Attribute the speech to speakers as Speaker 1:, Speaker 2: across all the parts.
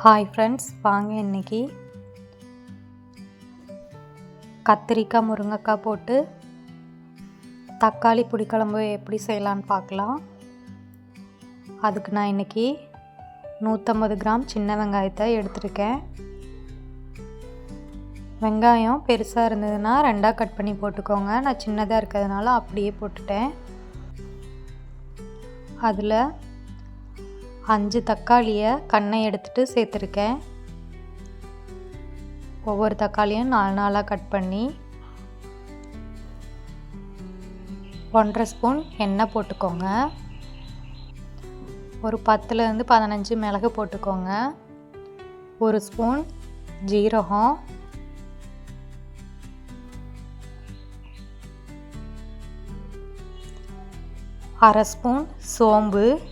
Speaker 1: Hi friends வாங்க இன்னைக்கு கத்திரிக்காய் முருங்கைக்காய் போட்டு தக்காளி புளிக்குழம்பு எப்படி செய்யலான்னு பார்க்கலாம். அதுக்கு நான் இன்னைக்கு நூற்றம்பது கிராம் சின்ன வெங்காயத்தை எடுத்திருக்கேன். வெங்காயம் பெருசாக இருந்ததுன்னா ரெண்டாக கட் பண்ணி போட்டுக்கோங்க. நான் சின்னதாக இருக்கிறதுனால அப்படியே போட்டுட்டேன். அதில் அஞ்சு தக்காளியை கண்ணை எடுத்துட்டு சேர்த்துருக்கேன். ஒவ்வொரு தக்காளியும் நாலு நாளாக கட் பண்ணி ஒன்றரை ஸ்பூன் எண்ணெய் போட்டுக்கோங்க. ஒரு பத்துலேருந்து பதினஞ்சு மிளகு போட்டுக்கோங்க. ஒரு ஸ்பூன் ஜீரகம். அரை ஸ்பூன் சோம்பு.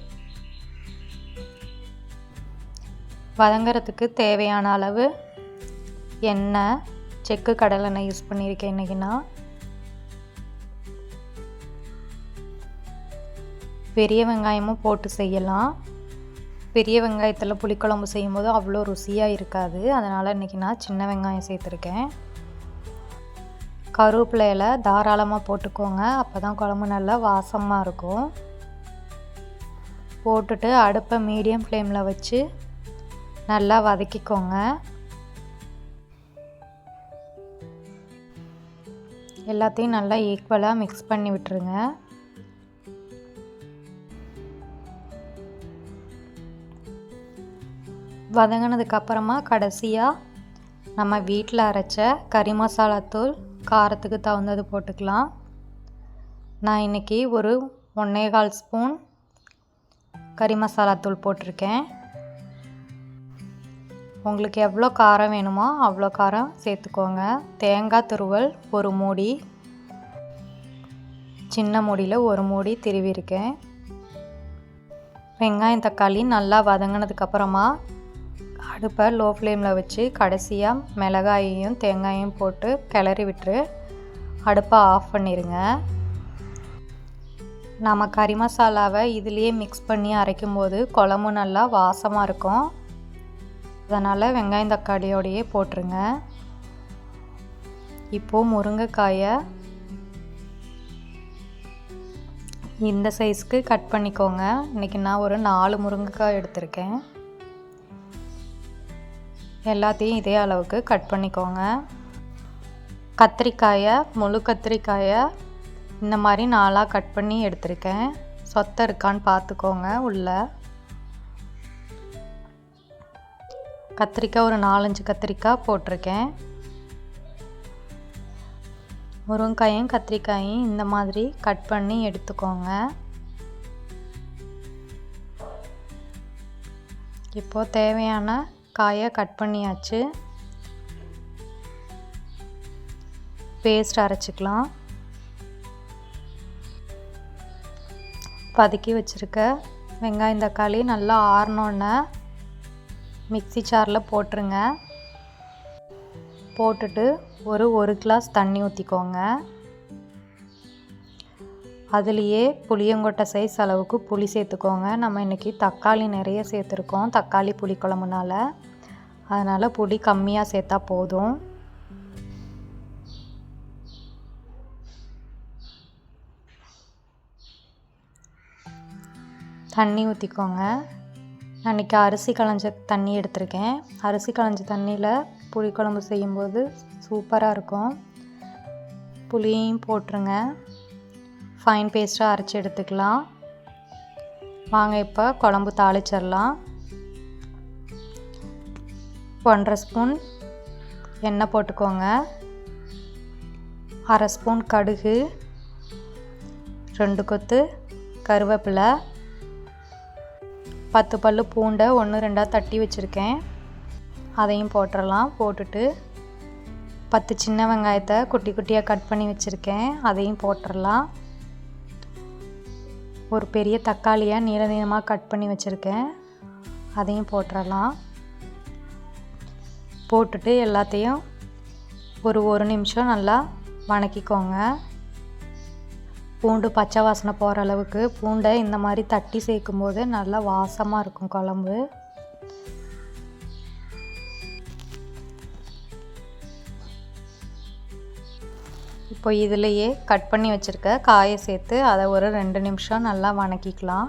Speaker 1: வதங்கிறதுக்கு தேவையான அளவு எண்ணெய் செக்கு கடலெண்ணெய் யூஸ் பண்ணியிருக்கேன் இன்றைக்கி நான். பெரிய வெங்காயமும் போட்டு செய்யலாம். பெரிய வெங்காயத்தில் புளிக்குழம்பு செய்யும்போது அவ்வளோ ருசியாக இருக்காது. அதனால் இன்றைக்கி நான் சின்ன வெங்காயம் சேர்த்துருக்கேன். கருவேப்பிலையில் தாராளமாக போட்டுக்கோங்க. அப்போ தான் குழம்பு நல்லா வாசமாக இருக்கும். போட்டுட்டு அடுப்பை மீடியம் ஃப்ளேமில் வச்சு நல்லா வதக்கிக்கோங்க. எல்லாத்தையும் நல்லா ஈக்குவலாக மிக்ஸ் பண்ணி விட்டுருங்க. வதங்கினதுக்கப்புறமா கடைசியாக நம்ம வீட்டில் அரைச்ச கறி மசாலா தூள் காரத்துக்கு தகுந்தது போட்டுக்கலாம். நான் இன்றைக்கி ஒரு ஒன்றே கால் ஸ்பூன் கறி மசாலா தூள் போட்டிருக்கேன். உங்களுக்கு எவ்வளோ காரம் வேணுமோ அவ்வளோ காரம் சேர்த்துக்கோங்க. தேங்காய் துருவல் ஒரு மூடி. சின்ன மூடியில் ஒரு மூடி திருவிருக்கேன் வெங்காயம் தக்காளி நல்லா வதங்கினதுக்கப்புறமா அடுப்பை லோ ஃப்ளேமில் வச்சு கடைசியாக மிளகாயையும் தேங்காயும் போட்டு கிளறி விட்டு அடுப்பை ஆஃப் பண்ணிடுங்க நம்ம கறி மசாலாவை இதுலேயே மிக்ஸ் பண்ணி அரைக்கும் போது குழம்பு நல்லா வாசமாக இருக்கும். அதனால் வெங்காயம் தக்காளியோடையே போட்டுருங்க. இப்போது முருங்கைக்காயை இந்த சைஸ்க்கு கட் பண்ணிக்கோங்க. இன்றைக்கி நான் ஒரு நாலு முருங்கைக்காய் எடுத்திருக்கேன். எல்லாத்தையும் இதே அளவுக்கு கட் பண்ணிக்கோங்க. கத்திரிக்காயை முழு கத்திரிக்காயை இந்த மாதிரி நாலாக கட் பண்ணி எடுத்திருக்கேன். சொத்தை இருக்கான்னு பார்த்துக்கோங்க உள்ளே. கத்திரிக்காய் ஒரு நாலஞ்சு கத்திரிக்காய் போட்டிருக்கேன். முருங்காயும் கத்திரிக்காயும் இந்த மாதிரி கட் பண்ணி எடுத்துக்கோங்க. இப்போது தேவையான காயை கட் பண்ணியாச்சு. பேஸ்ட் அரைச்சிக்கலாம். பதுக்கி வச்சுருக்க வெங்காயம் தக்காளி நல்லா ஆறினோன்னே மிக்சி சாரில் போட்டுருங்க. போட்டுட்டு ஒரு ஒரு கிளாஸ் தண்ணி ஊற்றிக்கோங்க அதுலேயே புளியங்கொட்டை சைஸ் அளவுக்கு புளி சேர்த்துக்கோங்க. நம்ம இன்றைக்கி தக்காளி நிறைய சேர்த்துருக்கோம். தக்காளி புளி குழம்புனால. அதனால் புளி கம்மியாக சேர்த்தா போதும். தண்ணி ஊற்றிக்கோங்க அன்றைக்கி அரிசி களைஞ்ச தண்ணி எடுத்திருக்கேன். அரிசி களைஞ்ச தண்ணியில் புளிக்குழம்பு செய்யும்போது சூப்பராக இருக்கும். புளியையும் போட்டுருங்க. ஃபைன் பேஸ்ட்டாக அரைச்சி எடுத்துக்கலாம். வாங்க இப்போ குழம்பு தாளிச்சிடலாம். ஒன்றரை ஸ்பூன் எண்ணெய் போட்டுக்கோங்க. அரை ஸ்பூன் கடுகு ரெண்டு கொத்து கருவேப்பிலை பத்து பல் பூண்டை ஒன்று ரெண்டாக தட்டி வச்சுருக்கேன். அதையும் போட்டுடலாம் போட்டுட்டு பத்து சின்ன வெங்காயத்தை குட்டி குட்டியாக கட் பண்ணி வச்சுருக்கேன். அதையும் போட்டுடலாம் ஒரு பெரிய தக்காளியை நீள நீளமாக கட் பண்ணி வச்சுருக்கேன். அதையும் போட்டுடலாம் போட்டுட்டு எல்லாத்தையும் ஒரு ஒரு நிமிஷம் நல்லா வணக்கிக்கோங்க. பூண்டு பச்சை வாசனை போகிற அளவுக்கு பூண்டை இந்த மாதிரி தட்டி சேர்க்கும் போது நல்லா வாசமாக இருக்கும் குழம்பு. இப்போ இதுலேயே கட் பண்ணி வச்சுருக்க காயை சேர்த்து அதை ஒரு ரெண்டு நிமிஷம் நல்லா வணக்கிக்கலாம்.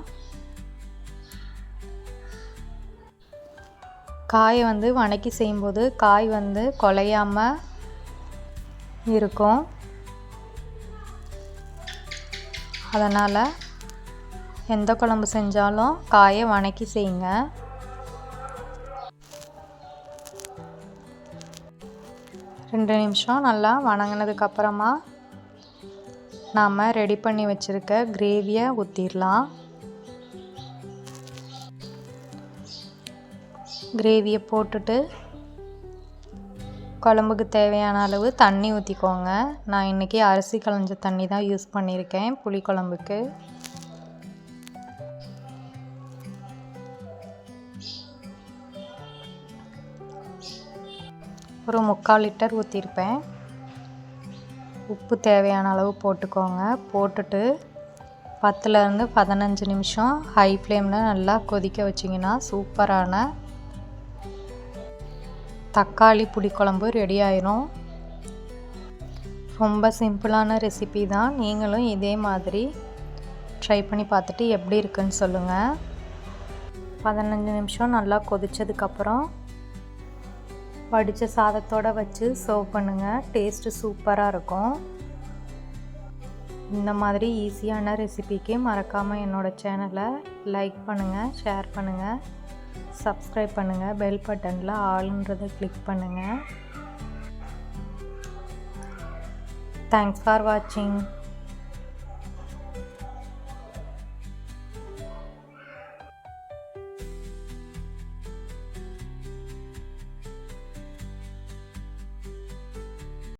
Speaker 1: காயை வந்து வணக்கி செய்யும்போது காய் வந்து குலையாமல் இருக்கும். அதனால் எந்த குழம்பு செஞ்சாலும் காயை வணக்கி செய்யுங்க. ரெண்டு நிமிஷம் நல்லா வணங்கினதுக்கப்புறமா நாம் ரெடி பண்ணி வச்சுருக்க கிரேவியை ஊற்றிடலாம் கிரேவியை போட்டுட்டு குழம்புக்கு தேவையான அளவு தண்ணி ஊற்றிக்கோங்க நான் இன்றைக்கி அரிசி களைஞ்ச தண்ணி தான் யூஸ் பண்ணியிருக்கேன் புளி குழம்புக்கு. ஒரு முக்கால் லிட்டர் ஊற்றிருப்பேன் உப்பு தேவையான அளவு போட்டுக்கோங்க. போட்டுட்டு பத்துலேருந்து பதினஞ்சு நிமிஷம் ஹை ஃப்ளேமில் நல்லா கொதிக்க வச்சிங்கன்னா சூப்பரான தக்காளி புளிக்குழம்பு ரெடி ஆயிரும். ரொம்ப சிம்பிளான ரெசிபி தான். நீங்களும் இதே மாதிரி ட்ரை பண்ணி பார்த்துட்டு எப்படி இருக்குன்னு சொல்லுங்கள் பதினஞ்சு நிமிஷம் நல்லா கொதிச்சதுக்கப்புறம் வடித்த சாதத்தோடு வச்சு சர்வ் பண்ணுங்கள் டேஸ்ட்டு சூப்பராக இருக்கும். இந்த மாதிரி ஈஸியான ரெசிபிக்கு மறக்காமல் என்னோடய சேனலை லைக் பண்ணுங்கள் ஷேர் பண்ணுங்கள் சப்ஸ்கிரைப் பண்ணுங்கள் பெல் பட்டனில் ஆளுன்றதை கிளிக் பண்ணுங்கள் தேங்க்ஸ் ஃபார் வாட்சிங்